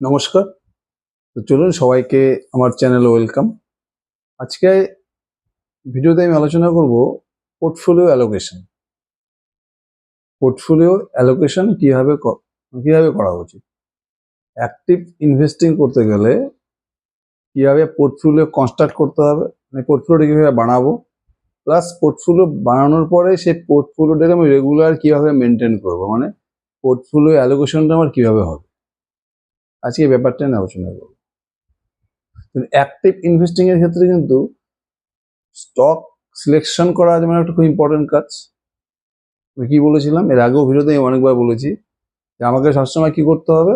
নমস্কার। তো চলুন সবাইকে আমার চ্যানেলে ওয়েলকাম। আজকে ভিডিওতে আমি আলোচনা করব পোর্টফোলিও অ্যালোকেশন। পোর্টফোলিও অ্যালোকেশন কীভাবে কীভাবে করা উচিত? অ্যাক্টিভ ইনভেস্টিং করতে গেলে কীভাবে পোর্টফোলিও কনস্ট্রাক্ট করতে হবে মানে পোর্টফোলিওটা কীভাবে বানাবো? প্লাস পোর্টফোলিও বানানোর পরে সেই পোর্টফোলিওটাকে আমি রেগুলার কীভাবে মেনটেন করব? মানে পোর্টফোলিও অ্যালোকেশনটা আমার কীভাবে হবে? আজকে ব্যাপারটা নিয়ে আলোচনা করব। অ্যাক্টিভ ইনভেস্টিং এর ক্ষেত্রে কিন্তু স্টক সিলেকশন করা যেমন একটা খুব ইম্পর্টেন্ট কাজ। আমি কি বলেছিলাম? এর আগেও ভিডিওতে আমি অনেকবার বলেছি যে আমাকে সবসময় কি করতে হবে?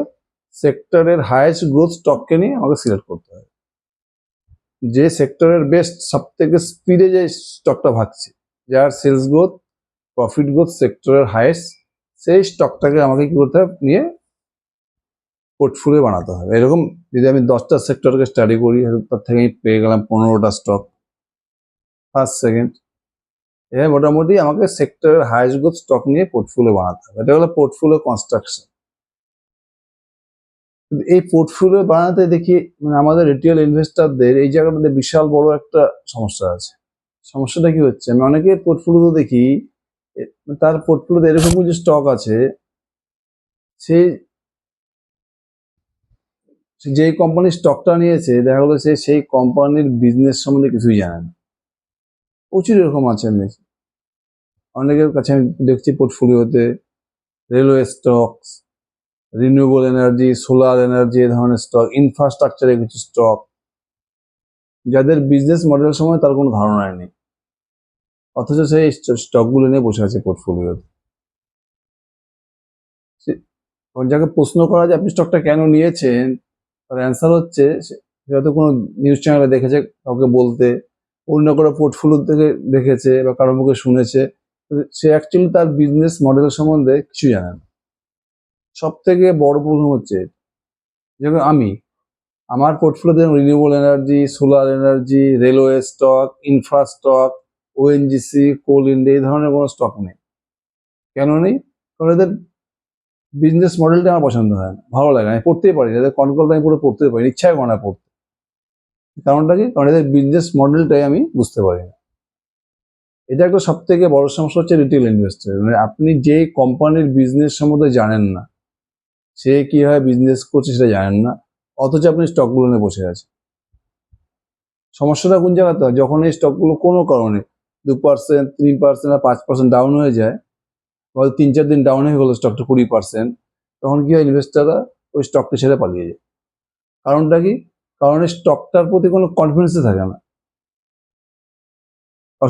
সেক্টরের হায়েস্ট গ্রোথ স্টককে নিয়ে আমাকে সিলেক্ট করতে হবে। যে সেক্টরের বেস্ট সব থেকে স্পিডে যে স্টকটা ভাগছে, যার সেলস গ্রোথ প্রফিট গ্রোথ সেক্টরের হায়েস্ট সেই স্টকটাকে আমাকে কি করতে হবে? নিয়ে পোর্টফোলিও বানাতে হবে। এরকম যদি আমি দশটা সেক্টরকে স্টাডি করি তার থেকে আমি পেয়ে গেলাম পনেরোটা স্টক ফার্স্ট সেকেন্ড এবার মোটামুটি আমাকে সেক্টরের হাইস্ট গ্রোথ স্টক নিয়ে পোর্টফোলিও বানাতে হবে। এটা হলো পোর্টফোলিও কনস্ট্রাকশন এই পোর্টফোলিও বানাতে দেখি মানে আমাদের রিটেল ইনভেস্টারদের এই জায়গাটাতে বিশাল বড় একটা সমস্যা আছে। সমস্যাটা কি হচ্ছে? আমি অনেকের পোর্টফোলিও দেখি তার পোর্টফোলিওতে এরকম কিছু স্টক আছে, সে যেই কোম্পানির স্টকটা নিয়েছে, দেখা গেলো সে সেই কোম্পানির বিজনেস সম্বন্ধে কিছুই জানে না। প্রচুর এরকম আছে আমি দেখি। অনেকের কাছে আমি দেখছি পোর্টফোলিওতে railway stocks renewable energy solar energy এ ধরনের স্টক ইনফ্রাস্ট্রাকচারের কিছু স্টক যাদের বিজনেস মডেল সময় তার কোনো ধারণাই নেই। অথচ সেই স্টকগুলো নিয়ে বসে আছে পোর্টফোলিওতে যাকে প্রশ্ন করা যায় আপনি স্টকটা কেন নিয়েছেন তার অ্যান্সার হচ্ছে হয়তো কোনো নিউজ চ্যানেলে দেখেছে, কাউকে বলতে, অন্য কোনো পোর্টফোলিও থেকে দেখেছে বা কারোর মুখে শুনেছে সে অ্যাকচুয়ালি তার বিজনেস মডেল সম্বন্ধে কিছু জানে না। সব থেকে বড় প্রশ্ন হচ্ছে যেমন আমি, আমার পোর্টফোলিওতে renewable energy solar energy railway stock infra stock ONGC Coal India এই ধরনের কোনো স্টক নেই। কেন নেই? কারণ এদের বিজনেস মডেলটা আমার পছন্দ হয় না, ভালো লাগে আমি পড়তেই পারি এদের কন্ট্রোলটা আমি পুরো পড়তে পারি ইচ্ছাই করে না পড়তে। কারণটা কি? কারণ এদের বিজনেস মডেলটাই আমি বুঝতে পারি না। এটা একটা সব থেকে বড় সমস্যা হচ্ছে রিটেল ইনভেস্টার মানে আপনি যে কোম্পানির বিজনেস সম্বন্ধে জানেন না, সে কীভাবে বিজনেস করছে সেটা জানেন না, অথচ আপনি স্টকগুলো নিয়ে বসে আছেন। সমস্যাটা কোন জায়গাতে যখন এই স্টকগুলো কোনো কারণে দু পার্সেন্ট তিন পার্সেন্ট বা পাঁচ পার্সেন্ট ডাউন হয়ে যায় হয়তো তিন চার দিন ডাউন হয়ে গেলো স্টকটা কুড়ি পার্সেন্ট তখন কি হয় ইনভেস্টাররা ওই স্টকটা ছেড়ে পালিয়ে যায়। কারণটা কি? কারণ স্টকটার প্রতি কোনো কনফিডেন্সই থাকে না।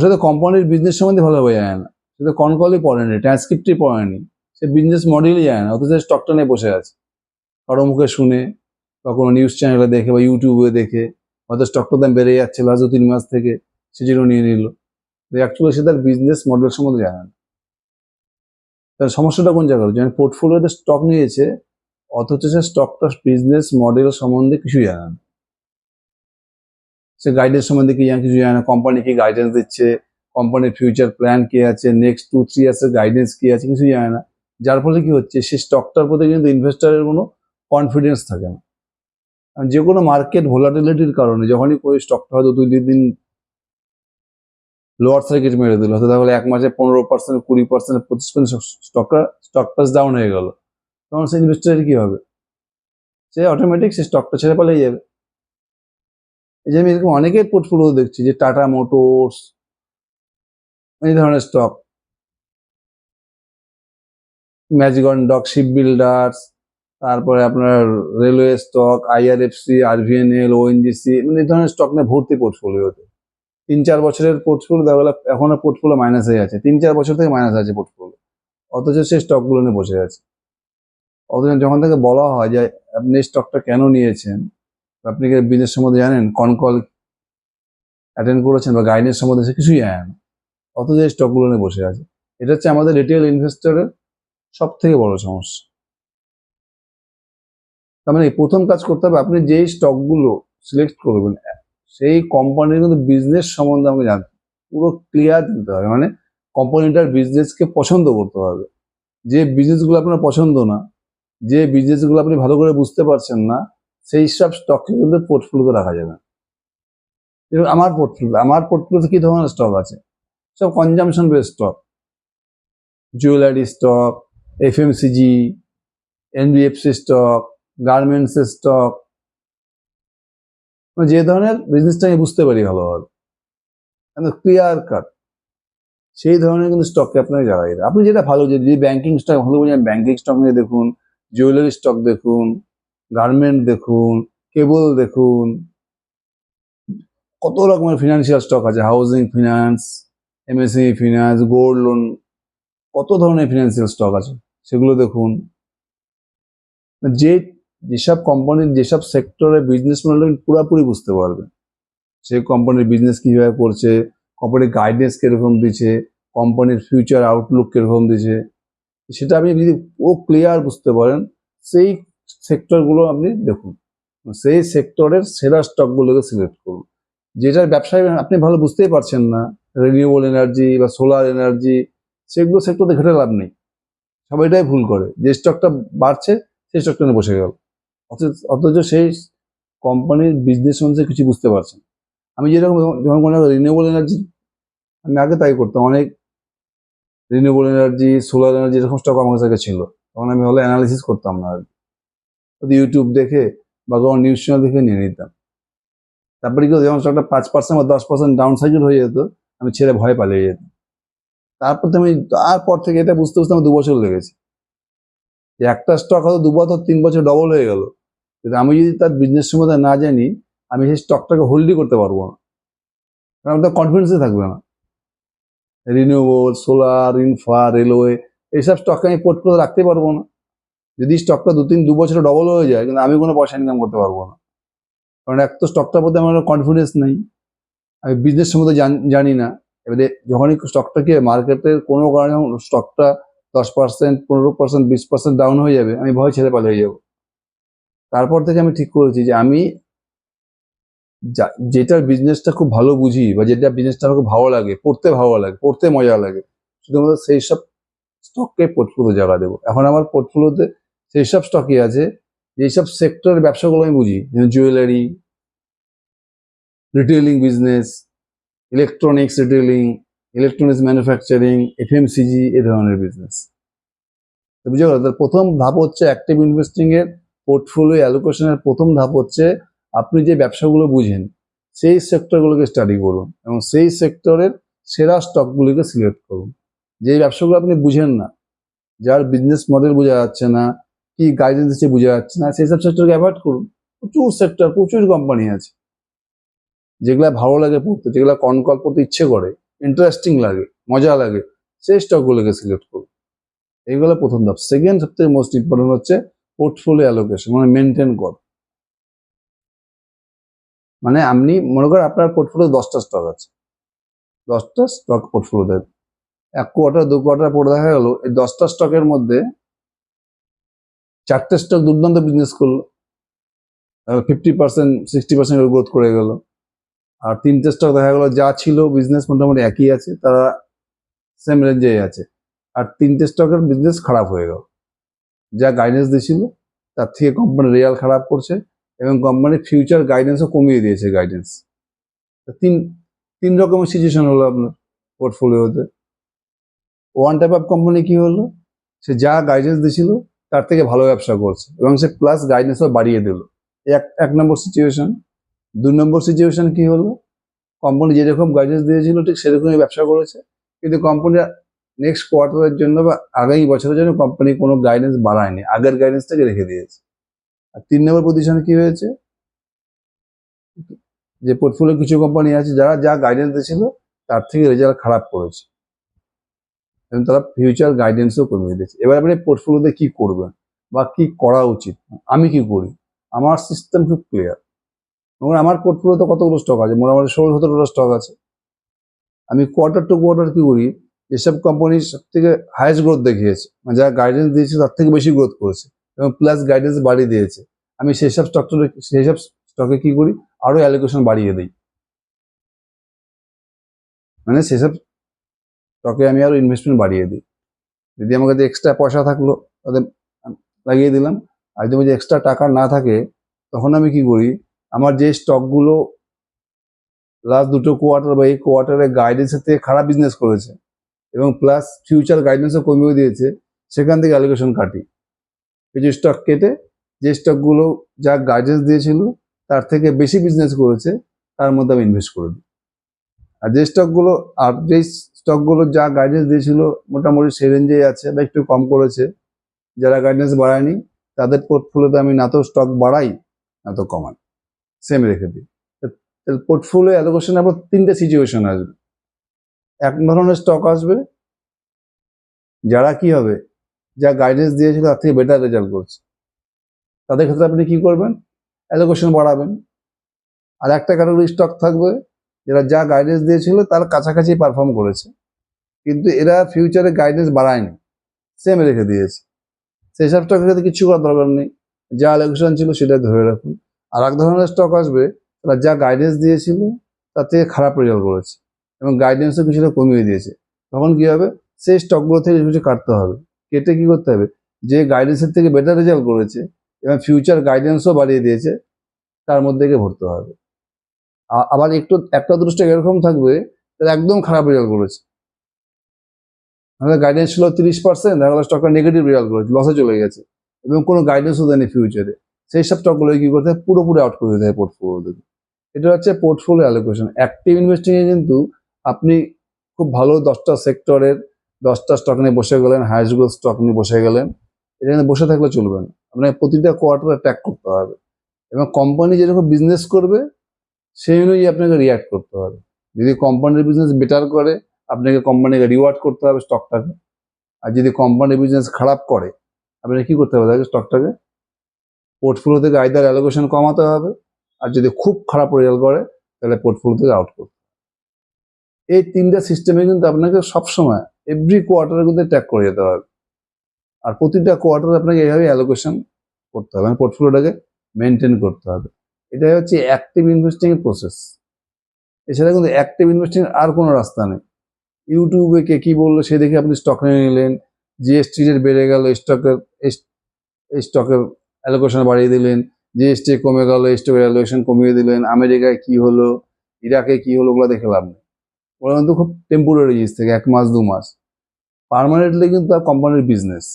সাথে কোম্পানির বিজনেস সম্বন্ধে ভালোভাবে জানে না। সে তো কনকলই পড়েনি ট্রান্সক্রিপ্টই পড়েনি সে বিজনেস মডেলই জানে না, অথচ স্টকটা নিয়ে বসে আছে। কারও মুখে শুনে, বা কোনো নিউজ চ্যানেলে দেখে, বা ইউটিউবে দেখে, হয়তো স্টকটার দাম বেড়ে যাচ্ছে, লাস্ট দু তিন মাস থেকে, সে যেন নিয়ে নিল। অ্যাকচুয়ালি সে তার বিজনেস মডেল সম্বন্ধে জানে না। তার সমস্যাটা কোন জায়গায় যেমন পোর্টফোলিওতে স্টক নিয়েছে, অথচ সে স্টকটার বিজনেস মডেল সম্বন্ধে কিছুই জানে না। সে গাইডেন্স সম্বন্ধে কি জানে কিছু জানে না। কোম্পানি কি গাইডেন্স দিচ্ছে? কোম্পানির ফিউচার প্ল্যান কি আছে? নেক্সট টু থ্রি ইয়ার্সের গাইডেন্স কি আছে? কিছু জানে না। যার ফলে কি হচ্ছে সেই স্টকটার প্রতি কিন্তু ইনভেস্টারের কোনো কনফিডেন্স থাকে না। যে কোনো মার্কেট ভোলাটিলিটির কারণে যখনই ওই স্টকটা হয়তো দুই, তিন দিন লোয়ার সার্কিট মেরে দিল। তাহলে এক মাসে পনেরো পার্সেন্ট কুড়ি পার্সেন্ট পঁচিশ পার্সেন্ট স্টকটা স্টক প্রাইস ডাউন হয়ে গেল। তখন সেই ইনভেস্টারের কি হবে? সে অটোমেটিক সে স্টকটা ছেড়ে পালিয়ে যাবে। এই যে আমি এরকম অনেকের পোর্টফোলিও দেখছি যে টাটা মোটরস, এই ধরনের stock Mazagon dock ship builders তারপরে আপনার railway stock IRFC RVNL ONGC মানে এই ধরনের স্টক নিয়ে ভর্তি পোর্টফোলিওতে তিন চার বছরের পোর্টফোলিও দেখা গেলো এখনও পোর্টফোলিও মাইনাস হয়ে আছে। তিন চার বছর থেকে মাইনাস আছে পোর্টফোলিও অথচ সে স্টকগুলো নিয়ে বসে আছে। অথচ যখন থেকে বলা হয় যে, আপনি স্টকটা কেন নিয়েছেন? আপনি কি বিজনেস সম্বন্ধে জানেন? কনকল অ্যাটেন্ড করেছেন বা গাইডেন্স সম্বন্ধে সে কিছুই জানে না। অথচ এই স্টকগুলো নিয়ে বসে আছে। এটা হচ্ছে আমাদের রিটেল ইনভেস্টরের সব থেকে বড় সমস্যা। তার মানে প্রথম কাজ করতে হবে, আপনি যেই স্টকগুলো সিলেক্ট করবেন সেই কোম্পানির কিন্তু বিজনেস সম্বন্ধে আমাকে জানতে পুরো ক্লিয়ার জানতে হবে। মানে কোম্পানিটার বিজনেসকে পছন্দ করতে হবে। যে বিজনেসগুলো আপনার পছন্দ না, যে বিজনেসগুলো আপনি ভালো করে বুঝতে পারছেন না, সেই সব স্টককে কিন্তু পোর্টফোলিওতে রাখা যাবে যেরকম আমার পোর্টফোলিও আমার পোর্টফোলিওতে কী ধরনের স্টক আছে? সব consumption base stock jewellery stock FMCG NBFC stock গার্মেন্টসের স্টক যে ধরনের বিজনেসটা আমি বুঝতে পারি ভালোভাবে ক্লিয়ার কাট সেই ধরনের কিন্তু স্টককে আপনাকে জায়গা দিতে আপনি যেটা ভালো যে যদি ব্যাংকিং স্টক ভালো বলছেন ব্যাংকিং স্টক নিয়ে দেখুন জুয়েলারি স্টক দেখুন গার্মেন্ট দেখুন কেবল দেখুন, কত রকমের ফিনান্সিয়াল স্টক আছে housing finance MSME finance gold loan কত ধরনের ফিনান্সিয়াল স্টক আছে, সেগুলো দেখুন। যে যেসব কোম্পানির যেসব সেক্টরে বিজনেস মডেল পুরোপুরি বুঝতে পারবেন। সেই কোম্পানির বিজনেস কীভাবে করছে কোম্পানির গাইডেন্স কীরকম দিচ্ছে কোম্পানির ফিউচার আউটলুক কীরকম দিচ্ছে, সেটা আপনি যদি ও ক্লিয়ার বুঝতে পারেন, সেই সেক্টরগুলো আপনি দেখুন। সেই সেক্টরের সেরা স্টকগুলোকে সিলেক্ট করুন। যেটার ব্যবসায়, আপনি ভালো বুঝতেই পারছেন না রিনিউয়েবল এনার্জি বা সোলার এনার্জি সেগুলো সেক্টরে ঘেটে লাভ নেই। সবাই এটাই ভুল করে। যে স্টকটা বাড়ছে, সেই স্টকটা বসে গেল। অথচ সেই কোম্পানির বিজনেস সম্বন্ধে কিছু বুঝতে পারছেন। আমি যেরকম যখন কোনো রিনিউয়েবল এনার্জি আমি আগে তাই করতাম। অনেক রিনিউয়েবল এনার্জি সোলার এনার্জি এরকম স্টক আমার কাছে ছিল। তখন আমি হলে অ্যানালিসিস করতাম না আর ইউটিউব দেখে বা কোনো নিউজ চ্যানেল দেখে নিয়ে নিতাম। তারপরে কি যখন স্টকটা পাঁচ পার্সেন্ট বা দশ পার্সেন্ট ডাউন সাইকেল হয়ে যেত, আমি ছেড়ে ভয় পালিয়ে যেতাম। তারপর তো আমি তারপর থেকে এটা বুঝতে বুঝতে আমার দু বছর লেগেছে। যে একটা স্টক হয়তো দু বছর, তিন বছর ডবল হয়ে গেল। কিন্তু আমি যদি তার বিজনেস সম্বন্ধে না জানি, আমি সেই স্টকটাকে হোল্ডই করতে পারব না। কারণ আমার কনফিডেন্সই থাকবে না। রিনিউয়েবল সোলার ইনফ্রা রেলওয়ে এইসব স্টককে আমি পোর্ট করে রাখতে পারব না। যদি স্টকটা দু তিন দু বছরে ডবল হয়ে যায়, কিন্তু আমি কোনো পয়সা ইনকাম করতে পারব না। কারণ এক তো স্টকটার প্রতি আমার কনফিডেন্স নেই। আমি বিজনেস সম্বন্ধে জান- না। এবারে যখনই স্টকটাকে মার্কেটের কোনো কারণে স্টকটা দশ পার্সেন্ট পনেরো পার্সেন্ট বিশ পার্সেন্ট ডাউন হয়ে যাবে, আমি ভয় ছেড়ে পালিয়ে যাব। তারপর থেকে আমি ঠিক করেছি যে আমি যেটার বিজনেসটা খুব ভালো বুঝি বা যেটা বিজনেসটা আমাকে ভালো লাগে, পড়তে ভালো লাগে, পড়তে মজা লাগে, শুধুমাত্র সেই সব স্টককে পোর্টফোলিও জায়গা দেবো। এখন আমার পোর্টফোলিওতে সেই সব স্টকই আছে যেসব সেক্টরের ব্যবসাগুলো আমি বুঝি, যেমন jewellery retailing business electronics retailing electronics manufacturing FMCG এ ধরনের বিজনেস তো বুঝে গেল? তার প্রথম ধাপ হচ্ছে অ্যাক্টিভ ইনভেস্টিং এর পোর্টফোলিও অ্যালোকেশনের প্রথম ধাপ হচ্ছে আপনি যে ব্যবসাগুলো বুঝেন, সেই সেক্টরগুলোকে স্টাডি করুন এবং সেই সেক্টরের সেরা স্টকগুলিকে সিলেক্ট করুন। যে ব্যবসাগুলো আপনি বুঝেন না, যার বিজনেস মডেল বোঝা যাচ্ছে না, কি গাইডেন্স দিচ্ছে বোঝা যাচ্ছে না, সেই সব সেক্টরকে অ্যাভয়েড করুন। প্রচুর সেক্টর প্রচুর কোম্পানি আছে, যেগুলো ভালো লাগে পড়তে, যেগুলা কনকল করতে ইচ্ছে করে। ইন্টারেস্টিং লাগে, মজা লাগে, সেই স্টকগুলোকে সিলেক্ট করুন এইগুলো প্রথম ধাপ। সেকেন্ড সবথেকে মোস্ট ইম্পর্টেন্ট হচ্ছে পোর্টফোলিও অ্যালোকেশন মানে মেনটেন কর। মানে আপনি মনে করেন আপনার পোর্টফোলিও দশটা স্টক আছে। দশটা স্টক পোর্টফোলিও দেয় এক কোয়ার্টার দু কোয়ার্টার পরে দেখা গেল, এই দশটা স্টকের মধ্যে চারটে স্টক দুর্দান্ত বিজনেস করল। Fifty percent sixty percent growth করে গেল। আর তিনটে স্টক দেখা গেলো, যা ছিল বিজনেস মোটামুটি একই আছে, তারা সেম রেঞ্জেই আছে। আর তিনটে স্টকের বিজনেস খারাপ হয়ে গেল। যা গাইডেন্স দিয়েছিল তার থেকে কোম্পানি রিয়াল খারাপ করছে এবং কোম্পানির ফিউচার গাইডেন্সও কমিয়ে দিয়েছে গাইডেন্স তিন তিন রকমের সিচুয়েশন হলো আপনার পোর্টফোলিওতে ওয়ান টাইপ অফ কোম্পানি কি হলো? সে যা গাইডেন্স দিয়েছিল তার থেকে ভালো ব্যবসা করছে এবং সে প্লাস গাইডেন্সও বাড়িয়ে দিল। এক এক নম্বর সিচুয়েশন দুই নম্বর সিচুয়েশন কি হলো? কোম্পানি যেরকম গাইডেন্স দিয়েছিল, ঠিক সেরকমই ব্যবসা করেছে। কিন্তু কোম্পানি নেক্সট কোয়ার্টারের জন্য বা আগামী বছরের জন্য কোম্পানি কোনো গাইডেন্স বাড়ায়নি। আগের গাইডেন্সটাকে রেখে দিয়েছে। আর তিন নম্বর পজিশনে কি হয়েছে? যে পোর্টফোলিও কিছু কোম্পানি আছে, যারা যা গাইডেন্স দিয়েছিল, তার থেকে রেজাল্ট খারাপ করেছে। এবং তারা ফিউচার গাইডেন্সও কমিয়ে দিয়েছে। এবার আপনি পোর্টফোলিওতে কি করবেন? বা কি করা উচিত? আমি কি করি? আমার সিস্টেম খুব ক্লিয়ার এবং আমার পোর্টফোলিওতে কতগুলো স্টক আছে? মোটামুটি ষোলো সতেরোটা স্টক আছে। আমি কোয়ার্টার টু কোয়ার্টার কী করি? যেসব কোম্পানি সব থেকে হাইয়েস্ট গ্রোথ দেখিয়েছে। মানে যারা গাইডেন্স দিয়েছে তার থেকে বেশি গ্রোথ করেছে এবং প্লাস গাইডেন্স বাড়িয়ে দিয়েছে। আমি সেই সব স্টকটা সেই সব স্টকে কী করি? আরও অ্যালোকেশন বাড়িয়ে দিই। মানে সেসব স্টকে আমি আরও ইনভেস্টমেন্ট বাড়িয়ে দিই। যদি আমার কাছে এক্সট্রা পয়সা থাকল, তাহলে লাগিয়ে দিলাম। আর যদি এক্সট্রা টাকা না থাকে, তখন আমি কি করি? আমার যে স্টকগুলো লাস্ট দুটো কোয়ার্টার বা এই কোয়ার্টারে গাইডেন্সের থেকে খারাপ বিজনেস করেছে এবং প্লাস ফিউচার গাইডেন্সও কমিয়ে দিয়েছে, সেখান থেকে অ্যালোকেশন কাটি। কিছু স্টক কেটে, যে স্টকগুলো যা গাইডেন্স দিয়েছিল, তার থেকে বেশি বিজনেস করেছে, তার মধ্যে আমি ইনভেস্ট করে দিই। আর যে স্টকগুলো আর যে স্টকগুলো যা গাইডেন্স দিয়েছিল, মোটামুটি সেই রেঞ্জেই আছে বা একটু কম করেছে, যারা গাইডেন্স বাড়ায়নি, তাদের পোর্টফোলিওতে আমি না তো স্টক বাড়াই, না তো কমাই। সেম রেখে দিই। পোর্টফোলিও অ্যালোকেশন আবার তিনটে সিচুয়েশন আসবে। এক ধরনের স্টক আসবে, যারা কি হবে, যা গাইডেন্স দিয়েছিল তার থেকে বেটার রেজাল্ট করছে। তাদের ক্ষেত্রে আপনি কি করবেন? অ্যালোকেশন বাড়াবেন। আর একটা ক্যাটাগরি স্টক থাকবে, যারা যা গাইডেন্স দিয়েছিল তার কাছাকাছি পারফর্ম করেছে। কিন্তু এরা ফিউচারে গাইডেন্স বাড়ায়নি। সেম রেখে দিয়েছে। সেই সব স্টকের ক্ষেত্রে কিছু করার দরকার নেই। যা অ্যালোকেশন ছিল সেটা ধরে রাখুন। আর এক ধরনের স্টক আসবে, তারা যা গাইডেন্স দিয়েছিল, তার থেকে খারাপ রেজাল্ট করেছে এবং গাইডেন্সও কিছুটা কমিয়ে দিয়েছে। তখন কি হবে? সেই স্টকগুলো থেকে কিছু কাটতে হবে। কেটে কি করতে হবে? যে গাইডেন্সের থেকে বেটার রেজাল্ট করেছে এবং ফিউচার গাইডেন্সও বাড়িয়ে দিয়েছে, তার মধ্যে গিয়ে ভরতে হবে। আবার একটু, একটা দুটো স্টক এরকম থাকবে, তারা একদম খারাপ রেজাল্ট করেছে। আমাদের গাইডেন্স ছিল তিরিশ পার্সেন্ট দেখা গেলো স্টকটা নেগেটিভ রেজাল্ট করেছে লসে চলে গেছে। এবং কোনো গাইডেন্সও দেয়নি ফিউচারে সেই সব স্টকগুলো কি করতে হয় পুরোপুরি আউট করে দিতে হয় পোর্টফোলিও থেকে এটা হচ্ছে পোর্টফোলিও অ্যালোকেশন অ্যাক্টিভ ইনভেস্টিং এ কিন্তু আপনি খুব ভালো দশটা সেক্টরের দশটা স্টক নিয়ে বসে গেলেন হাইস্ট গ্রোথ স্টক নিয়ে বসে গেলেন। এখানে বসে থাকলে চলবে না। আপনাকে প্রতিটা কোয়ার্টারে ট্যাগ করতে হবে। এবং কোম্পানি যেরকম বিজনেস করবে, সেই অনুযায়ী আপনাকে রিয়াক্ট করতে হবে। যদি কোম্পানির বিজনেস বেটার করে, আপনাকে কোম্পানিকে রিওয়ার্ড করতে হবে স্টকটাকে আর যদি কোম্পানির বিজনেস খারাপ করে, আপনাকে কি করতে হবে? তাকে স্টকটাকে পোর্টফোলিও থেকে আইদার অ্যালোকেশন কমাতে হবে, আর যদি খুব খারাপ রেজাল্ট করে তাহলে পোর্টফোলিও থেকে আউট করতে এই তিনটা সিস্টেমে কিন্তু আপনাকে সবসময় এভরি কোয়ার্টারে কিন্তু ট্যাগ করে যেতে হবে। আর প্রতিটা কোয়ার্টারে আপনাকে এইভাবে অ্যালোকেশন করতে হবে মানে পোর্টফোলিওটাকে মেনটেন করতে হবে। এটাই হচ্ছে অ্যাক্টিভ ইনভেস্টিং এর প্রসেস এছাড়া কিন্তু অ্যাক্টিভ ইনভেস্টিং আর কোনো রাস্তা নেই। ইউটিউবে কে কি বলল সে দেখে আপনি স্টক নিয়ে নিলেন জিএসটি রেট বেড়ে গেল স্টকের এই স্টকের অ্যালোকেশন বাড়িয়ে দিলেন, জিএসটি কমে গেল স্টকের অ্যালোকেশন কমিয়ে দিলেন, আমেরিকায় কি হলো, ইরাকে কি হলো ওগুলো দেখে লাভ নেই। ওরা কিন্তু খুব টেম্পোরারি জিনিস থেকে, এক মাস, দু মাস। পার্মানেন্টলি কিন্তু আর কোম্পানির বিজনেস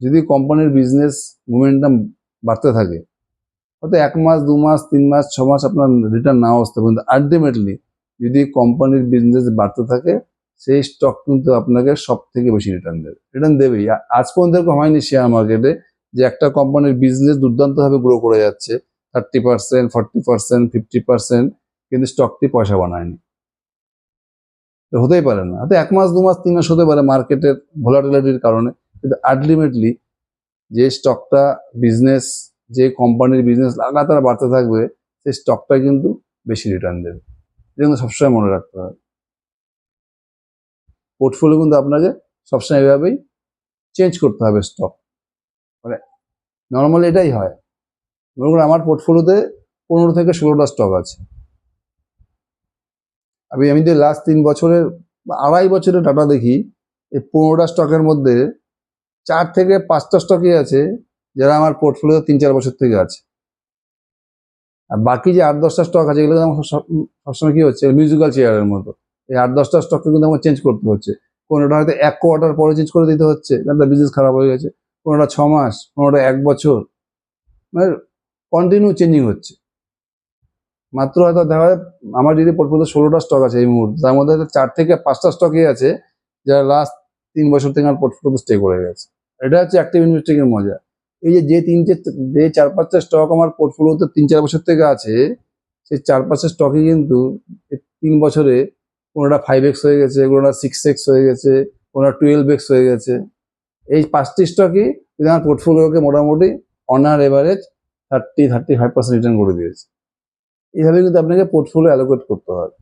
যদি কোম্পানির বিজনেস মোমেন্টাম বাড়তে থাকে, হয়তো এক মাস, দু মাস, তিন মাস, ছ মাস আপনার রিটার্ন নাও আসতে কিন্তু আলটিমেটলি যদি কোম্পানির বিজনেস বাড়তে থাকে, সেই স্টক কিন্তু আপনাকে সব থেকে বেশি রিটার্ন দেবে। রিটার্ন দেবেই। আজ পর্যন্ত হয়নি শেয়ার মার্কেটে যে একটা কোম্পানির বিজনেস দুর্দান্তভাবে গ্রো করে যাচ্ছে thirty percent forty percent fifty percent কিন্তু স্টকটি পয়সা বানায়নি। হতেই পারে না। হয়তো এক মাস, দু মাস, তিন মাস হতে পারে মার্কেটের ভোলাটিলিটির কারণে, কিন্তু আলটিমেটলি যে স্টকটা বিজনেস যে কোম্পানির বিজনেস লাগাতার বাড়তে থাকবে, সেই স্টকটা কিন্তু বেশি রিটার্ন দেবে। কিন্তু সবসময় মনে রাখতে হবে পোর্টফোলিও কিন্তু আপনাকে সবসময় এভাবেই চেঞ্জ করতে হবে স্টক নর্মালি এটাই হয়। মনে করুন আমার পোর্টফোলিওতে পনেরো থেকে ষোলোটা স্টক আছে। আমি আমি যে লাস্ট তিন বছরের আড়াই বছরের ডাটা দেখি, এই পনেরোটা স্টকের মধ্যে চার থেকে পাঁচটা স্টকই আছে যারা আমার পোর্টফোলিও তিন চার বছর থেকে আছে। আর বাকি যে আট দশটা স্টক আছে এগুলো আমার সব- সবসময় কি হচ্ছে? মিউজিক্যাল চেয়ারের মতো। এই আট দশটা স্টককে কিন্তু আমার চেঞ্জ করতে হচ্ছে। কোনোটা হয়তো এক কোয়ার্টার পরে চেঞ্জ করে দিতে হচ্ছে বিজনেস খারাপ হয়ে গেছে। কোনোটা ছ মাস, কোনোটা এক বছর। মানে কন্টিনিউ চেঞ্জিং হচ্ছে। মাত্র হয়তো দেখা যায় আমার যদি পোর্টফোলিও ষোলোটা স্টক আছে এই মুহূর্তে, তার মধ্যে চার থেকে পাঁচটা স্টকই আছে, যারা লাস্ট তিন বছর থেকে আমার পোর্টফোলিও স্টে করে গেছে। এটা হচ্ছে অ্যাক্টিভ ইনভেস্টিং এর মজা। এই যে যে তিনটে, যে চার পাঁচটা স্টক আমার পোর্টফোলিওতে তিন চার বছর থেকে আছে, সেই চার পাঁচটা স্টকই কিন্তু তিন বছরে কোনোটা ফাইভ এক্স হয়ে গেছে, কোনোটা সিক্স এক্স হয়ে গেছে, কোনোটা টুয়েলভ এক্স হয়ে গেছে। এই পাঁচটি স্টকই আমার পোর্টফোলিওকে মোটামুটি honour average thirty thirty five percent return করে দিয়েছে। এইভাবে কিন্তু আপনাকে পোর্টফোলিও অ্যালোকেট করতে হবে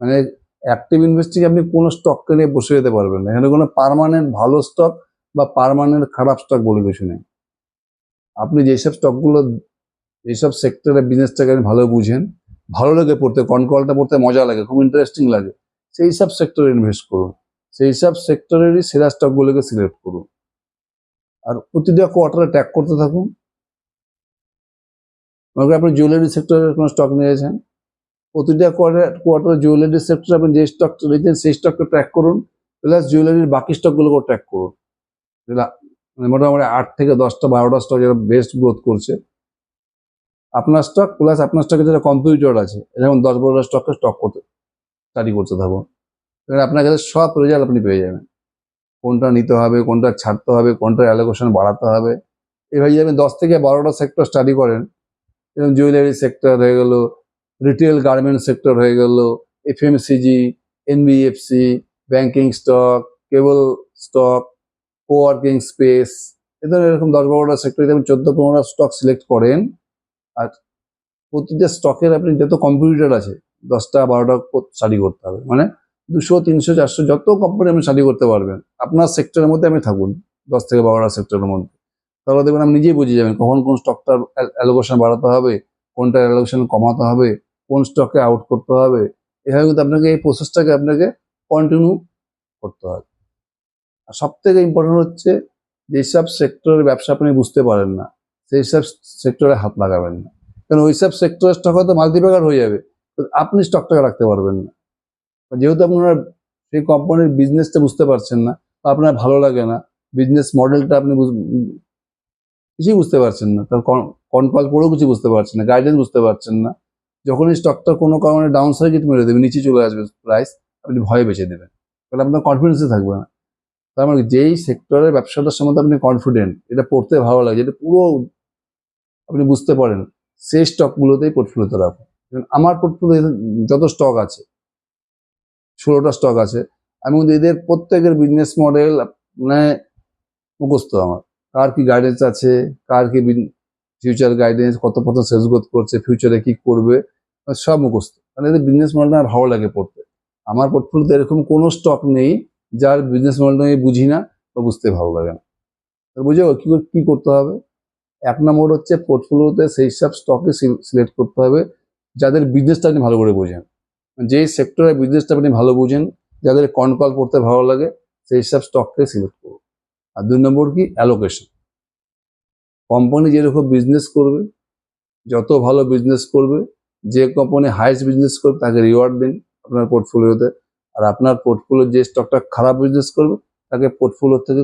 মানে অ্যাক্টিভ ইনভেস্টিং আপনি কোনো স্টককে নিয়ে বসে যেতে পারবেন না। এখানে কোনো পার্মানেন্ট ভালো স্টক বা পারমানেন্ট খারাপ স্টক বলে কিছু নেই। আপনি যেসব স্টকগুলো যেসব সেক্টরে বিজনেসটাকে আপনি ভালো বুঝেন, ভালো লাগে পড়তে কনকলটা পড়তে মজা লাগে, খুব ইন্টারেস্টিং লাগে সেই সব সেক্টরে ইনভেস্ট করুন। সেই সব সেক্টরেরই সেরা স্টকগুলোকে সিলেক্ট করুন। আর প্রতিটা কোয়ার্টারে ট্র্যাক করতে থাকুন। মনে আপনি জুয়েলারি সেক্টরের কোনো স্টক নিয়েছেন। প্রতিটা কোয়ার্টার কোয়ার্টারে জুয়েলারি সেক্টরে আপনি যে স্টকটা নিয়েছেন, সেই স্টকটা ট্র্যাক করুন প্লাস জুয়েলারির বাকি স্টকগুলোকেও ট্র্যাক করুন। মানে মোটামুটি আট থেকে দশটা, বারোটা স্টক যেটা বেস্ট গ্রোথ করছে। আপনার স্টক প্লাস আপনার স্টকে যেটা কম্পিউটার আছে যেমন দশ বারোটা স্টককে স্টক করতে স্টাডি করতে থাকুন। আপনার কাছে সব রেজাল্ট আপনি পেয়ে যাবেন। কোনটা নিতে হবে, কোনটা ছাড়তে হবে, কোনটা অ্যালোকেশন বাড়াতে হবে। এভাবে যদি আপনি দশ থেকে বারোটা সেক্টর স্টাডি করেন। যেমন জুয়েলারি সেক্টর হয়ে গেল রিটেল গার্মেন্ট সেক্টর হয়ে গেল FMCG NBFC banking stock cable stock coworking space এ ধরনের এরকম দশ বারোটা সেক্টর যদি আপনি চোদ্দ পনেরোটা স্টক সিলেক্ট করেন। আর প্রতিটা স্টকের আপনি যত কম্পিউটার আছে, দশটা বারোটা স্টাডি করতে হবে। মানে দুশো, তিনশো, চারশো, যত কোম্পানি আপনি স্টাডি করতে পারবেন, আপনার সেক্টরের মধ্যে আপনি থাকুন, দশ থেকে বারোটা সেক্টরের মধ্যে। তাহলে দেখবেন আপনি নিজেই বুঝে যাবেন কখন কোন স্টকটার অ্যালোকেশন বাড়াতে হবে, কোনটার অ্যালোকেশন কমাতে হবে, কোন স্টকে আউট করতে হবে। এভাবে কিন্তু আপনাকে এই প্রসেসটাকে আপনাকে কন্টিনিউ করতে হবে। আর সব থেকে ইম্পর্টেন্ট হচ্ছে, যেসব সেক্টরের ব্যবসা আপনি বুঝতে পারেন না সেই সব সেক্টরে হাত লাগাবেন না। কারণ ওই সব সেক্টরের স্টক হয়তো মাল্টিপ্যাকার হয়ে যাবে আপনি স্টকটাকে রাখতে পারবেন না। যেহেতু আপনারা সেই কোম্পানির বিজনেসটা বুঝতে পারছেন না, বা আপনার ভালো লাগে না বিজনেস মডেলটা আপনি কিছুই বুঝতে পারছেন না, তার কনকল পড়েও কিছু বুঝতে পারছেন না গাইডেন্স বুঝতে পারছেন না যখন এই স্টকটা কোনো কারণে ডাউন সার্কিট মেরে দেবে, নিচে চলে আসবে প্রাইস আপনি ভয়ে বেঁচে দেবেন। তাহলে আপনার কনফিডেন্সে থাকবে না। তার মানে যেই সেক্টরের ব্যবসাটার সম্বন্ধে আপনি কনফিডেন্ট এটা পড়তে ভালো লাগে, যেটা পুরো আপনি বুঝতে পারেন, সেই স্টকগুলোতেই পোর্টফোলিওতে রাখুন। আমার পোর্টফোলিও যত স্টক আছে ষোলোটা স্টক আছে। আমি কিন্তু এদের প্রত্যেকের বিজনেস মডেল মানে মুখস্থ আমার। কার কি গাইডেন্স আছে? কার কি ফিউচার গাইডেন্স কত কত সেলস গ্রোথ করছে ফিউচারে কি করবে? মানে সব মুখস্থ। মানে এদের বিজনেস মডেলটা আমার ভালো লাগে পড়তে। আমার পোর্টফোলিওতে এরকম কোনো স্টক নেই যার বিজনেস মডেলটা আমি বুঝি না বা বুঝতে ভালো লাগে না। বুঝে কি কি করতে হবে? এক নম্বর হচ্ছে পোর্টফোলিওতে সেই সব স্টকে সিলেক্ট করতে হবে যাদের বিজনেসটা আপনি ভালো করে বোঝেন। যেই সেক্টরে বিজনেসটা আপনি ভালো বুঝেন, যাদের কনকল করতে ভালো লাগে, সেই সব স্টককে সিলেক্ট করুন। আর দুই নম্বর কি? অ্যালোকেশন কোম্পানি যেরকম বিজনেস করবে, যত ভালো বিজনেস করবে, যে কোম্পানি হাইস্ট বিজনেস করবে, তাকে রিওয়ার্ড দিন আপনার পোর্টফোলিওতে আর আপনার পোর্টফোলিও যে স্টকটা খারাপ বিজনেস করবে, তাকে পোর্টফোলিও থেকে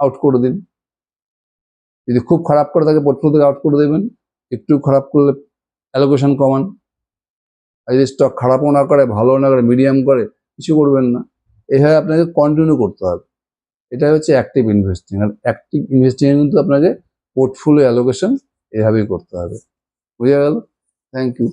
আউট করে দিন। যদি খুব খারাপ করে, তাকে পোর্টফোলিও থেকে আউট করে দেবেন। একটু খারাপ করলে অ্যালোকেশন কমান। আর যদি স্টক খারাপও না করে ভালো না করে মিডিয়াম করে, কিছু করবেন না। এভাবে আপনাকে কন্টিনিউ করতে হবে। এটা হচ্ছে অ্যাক্টিভ ইনভেস্টিং আর অ্যাক্টিভ ইনভেস্টিং কিন্তু আপনাকে পোর্টফোলিও অ্যালোকেশন এভাবেই করতে হবে। বুঝা গেল? Thank you